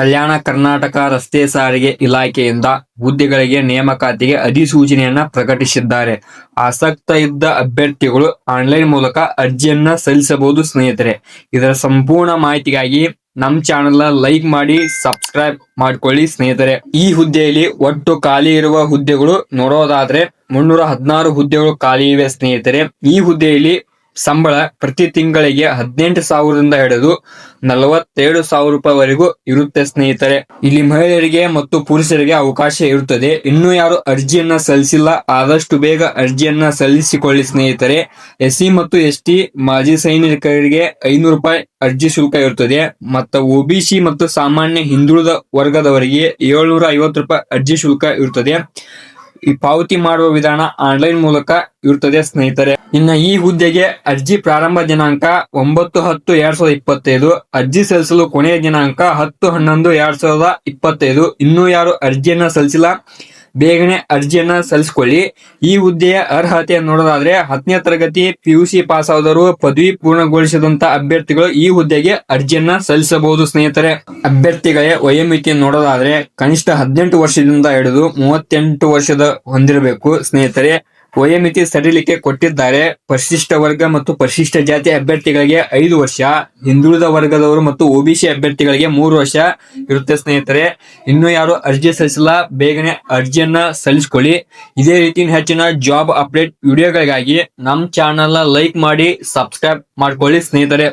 ಕಲ್ಯಾಣ ಕರ್ನಾಟಕ ರಸ್ತೆ ಸಾರಿಗೆ ಇಲಾಖೆಯಿಂದ ಹುದ್ದೆಗಳಿಗೆ ನೇಮಕಾತಿಗೆ ಅಧಿಸೂಚನೆಯನ್ನ ಪ್ರಕಟಿಸಿದ್ದಾರೆ. ಆಸಕ್ತ ಇದ್ದ ಅಭ್ಯರ್ಥಿಗಳು ಆನ್ಲೈನ್ ಮೂಲಕ ಅರ್ಜಿಯನ್ನ ಸಲ್ಲಿಸಬಹುದು ಸ್ನೇಹಿತರೆ. ಇದರ ಸಂಪೂರ್ಣ ಮಾಹಿತಿಗಾಗಿ ನಮ್ ಚಾನೆಲ್ ಲೈಕ್ ಮಾಡಿ, ಸಬ್ಸ್ಕ್ರೈಬ್ ಮಾಡ್ಕೊಳ್ಳಿ ಸ್ನೇಹಿತರೆ. ಈ ಹುದ್ದೆಯಲ್ಲಿ ಒಟ್ಟು ಖಾಲಿ ಇರುವ ಹುದ್ದೆಗಳು ನೋಡೋದಾದ್ರೆ ಮುನ್ನೂರ ಹದಿನಾರು ಹುದ್ದೆಗಳು ಖಾಲಿ ಇವೆ ಸ್ನೇಹಿತರೆ. ಈ ಹುದ್ದೆಯಲ್ಲಿ ಸಂಬಳ ಪ್ರತಿ ತಿಂಗಳಿಗೆ ಹದಿನೆಂಟು ಸಾವಿರದಿಂದ ಹಿಡಿದು ನಲವತ್ತೇಳು ಸಾವಿರ ರೂಪಾಯಿವರೆಗೂ ಇರುತ್ತೆ ಸ್ನೇಹಿತರೆ. ಇಲ್ಲಿ ಮಹಿಳೆಯರಿಗೆ ಮತ್ತು ಪುರುಷರಿಗೆ ಅವಕಾಶ ಇರುತ್ತದೆ. ಇನ್ನು ಯಾರು ಅರ್ಜಿಯನ್ನ ಸಲ್ಲಿಸಿಲ್ಲ, ಆದಷ್ಟು ಬೇಗ ಅರ್ಜಿಯನ್ನ ಸಲ್ಲಿಸಿಕೊಳ್ಳಿ ಸ್ನೇಹಿತರೆ. ಎಸ್ ಸಿ ಮತ್ತು ಎಸ್ ಟಿ ಮಾಜಿ ಸೈನಿಕರಿಗೆ ಐನೂರು ರೂಪಾಯಿ ಅರ್ಜಿ ಶುಲ್ಕ ಇರುತ್ತದೆ. ಮತ್ತು ಒಬಿಸಿ ಮತ್ತು ಸಾಮಾನ್ಯ ಹಿಂದುಳಿದ ವರ್ಗದವರಿಗೆ ಏಳ್ನೂರ ಐವತ್ತು ರೂಪಾಯಿ ಅರ್ಜಿ ಶುಲ್ಕ ಇರುತ್ತದೆ. ಈ ಪಾವತಿ ಮಾಡುವ ವಿಧಾನ ಆನ್ಲೈನ್ ಮೂಲಕ ಇರುತ್ತದೆ ಸ್ನೇಹಿತರೆ. ಇನ್ನು ಈ ಹುದ್ದೆಗೆ ಅರ್ಜಿ ಪ್ರಾರಂಭ ದಿನಾಂಕ ಒಂಬತ್ತು ಹತ್ತು ಎರಡ್ ಸಾವಿರದ ಇಪ್ಪತ್ತೈದು, ಅರ್ಜಿ ಸಲ್ಲಿಸಲು ಕೊನೆಯ ದಿನಾಂಕ ಹತ್ತು ಹನ್ನೊಂದು ಎರಡ್ ಸಾವಿರದ ಇಪ್ಪತ್ತೈದು. ಇನ್ನೂ ಯಾರು ಅರ್ಜಿಯನ್ನ ಸಲ್ಲಿಸಿಲ್ಲ ಬೇಗನೆ ಅರ್ಜಿಯನ್ನ ಸಲ್ಲಿಸ್ಕೊಳ್ಳಿ. ಈ ಹುದ್ದೆಯ ಅರ್ಹತೆ ನೋಡೋದಾದ್ರೆ ಹತ್ತನೇ ತರಗತಿ ಪಿಯುಸಿ ಪಾಸ್ ಆದವರು ಪದವಿ ಪೂರ್ಣಗೊಳಿಸಿದಂತ ಅಭ್ಯರ್ಥಿಗಳು ಈ ಹುದ್ದೆಗೆ ಅರ್ಜಿಯನ್ನ ಸಲ್ಲಿಸಬಹುದು. ಸ್ನೇಹಿತರೆ, ಅಭ್ಯರ್ಥಿಗಳೇ ವಯೋಮಿತಿ ನೋಡೋದಾದ್ರೆ ಕನಿಷ್ಠ ಹದಿನೆಂಟು ವರ್ಷದಿಂದ ಹಿಡಿದು ಮೂವತ್ತೆಂಟು ವರ್ಷದ ಹೊಂದಿರಬೇಕು. ಸ್ನೇಹಿತರೆ ವಯೋಮಿತಿ ಸಡಿಲಿಕೆ ಕೊಟ್ಟಿದ್ದಾರೆ. ಪರಿಶಿಷ್ಟ ವರ್ಗ ಮತ್ತು ಪರಿಶಿಷ್ಟ ಜಾತಿ ಅಭ್ಯರ್ಥಿಗಳಿಗೆ ಐದು ವರ್ಷ, ಹಿಂದುಳಿದ ವರ್ಗದವರು ಮತ್ತು ಒಬಿಸಿ ಅಭ್ಯರ್ಥಿಗಳಿಗೆ ಮೂರು ವರ್ಷ ಇರುತ್ತೆ ಸ್ನೇಹಿತರೆ. ಇನ್ನು ಯಾರು ಅರ್ಜಿ ಸಲ್ಲಿಸಿಲ್ಲ, ಬೇಗನೆ ಅರ್ಜಿಯನ್ನ ಸಲ್ಲಿಸ್ಕೊಳ್ಳಿ. ಇದೇ ರೀತಿ ಹೆಚ್ಚಿನ ಜಾಬ್ ಅಪ್ಡೇಟ್ ವಿಡಿಯೋಗಳಿಗಾಗಿ ನಮ್ಮ ಚಾನಲ್ನ ಲೈಕ್ ಮಾಡಿ, ಸಬ್ಸ್ಕ್ರೈಬ್ ಮಾಡ್ಕೊಳ್ಳಿ ಸ್ನೇಹಿತರೆ.